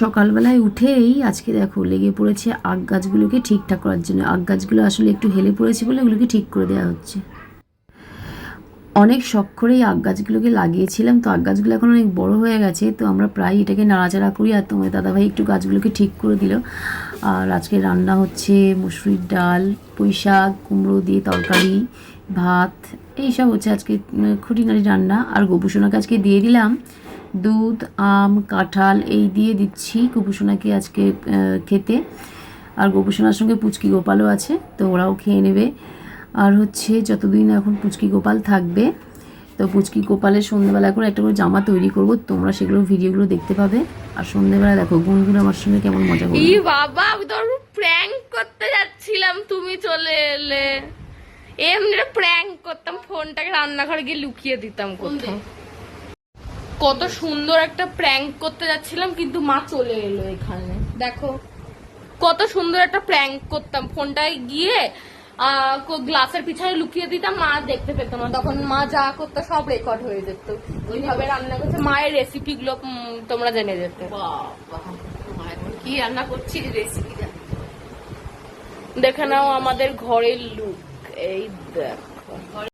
সকালবেলায় উঠেই আজকে দেখো লেগে পড়েছে আগ গাছগুলোকে ঠিকঠাক করার জন্য। আগ গাছগুলো আসলে একটু হেলে পড়েছে বলে ওগুলোকে ঠিক করে দেওয়া হচ্ছে। অনেক শখ করেই আগ গাছগুলোকে লাগিয়েছিলাম, তো আগ গাছগুলো এখন অনেক বড় হয়ে গেছে, তো আমরা প্রায় এটাকে নাড়াচাড়া করি আর তোমার দাদাভাই একটু গাছগুলোকে ঠিক করে দিল। আর আজকে রান্না হচ্ছে মুসুরির ডাল, পুঁই শাক, কুমড়ো দিয়ে তরকারি, ভাত, এইসব হচ্ছে আজকে খুঁটিনাটি রান্না। আর গোপুসোনাকে আজকে দিয়ে দিলাম। দুধ আম কাঁঠাল এই দিয়ে দিচ্ছি। গোপুসোনাকে আজকে খেতে? আর গোপুসোনার সঙ্গে পুচকি গোপালও আছে তো ওরাও খেয়ে নেবে। আর হচ্ছে যতদিন এখন পুচকি গোপাল থাকবে তো পুচকি গোপালের সন্ধ্যেবেলা করে একটা করে জামা তৈরি করব। তোমরা সেগুলো ভিডিওগুলো দেখতে পাবে। আর সন্ধ্যেবেলা দেখো গুনগুন আমার সঙ্গে কেমন মজা করবে। ই বাবা আমি তো প্র্যাঙ্ক করতে যাচ্ছিলাম তুমি চলে এলে। এমনি প্র্যাঙ্ক করতাম ফোনটাকে রান্নাঘরে গিয়ে লুকিয়ে দিতাম কোথাও কত সুন্দর একটা প্র্যাঙ্ক করতে যাচ্ছিলাম কিন্তু মা চলে এলো এখানে। দেখো কত সুন্দর একটা প্র্যাঙ্ক করতাম। ফোনটায় গিয়ে গ্লাসের পিছনে লুকিয়ে দিতাম মা দেখতে পেত না। তখন মা যা করতো সব রেকর্ড হয়ে যেত। ওইভাবে রান্না করছে। মায়ের রেসিপি গুলো তোমরা জেনে যেতে। কি রান্না করছি রেসিপি দেখে নাও আমাদের ঘরের লুক এই দেখো।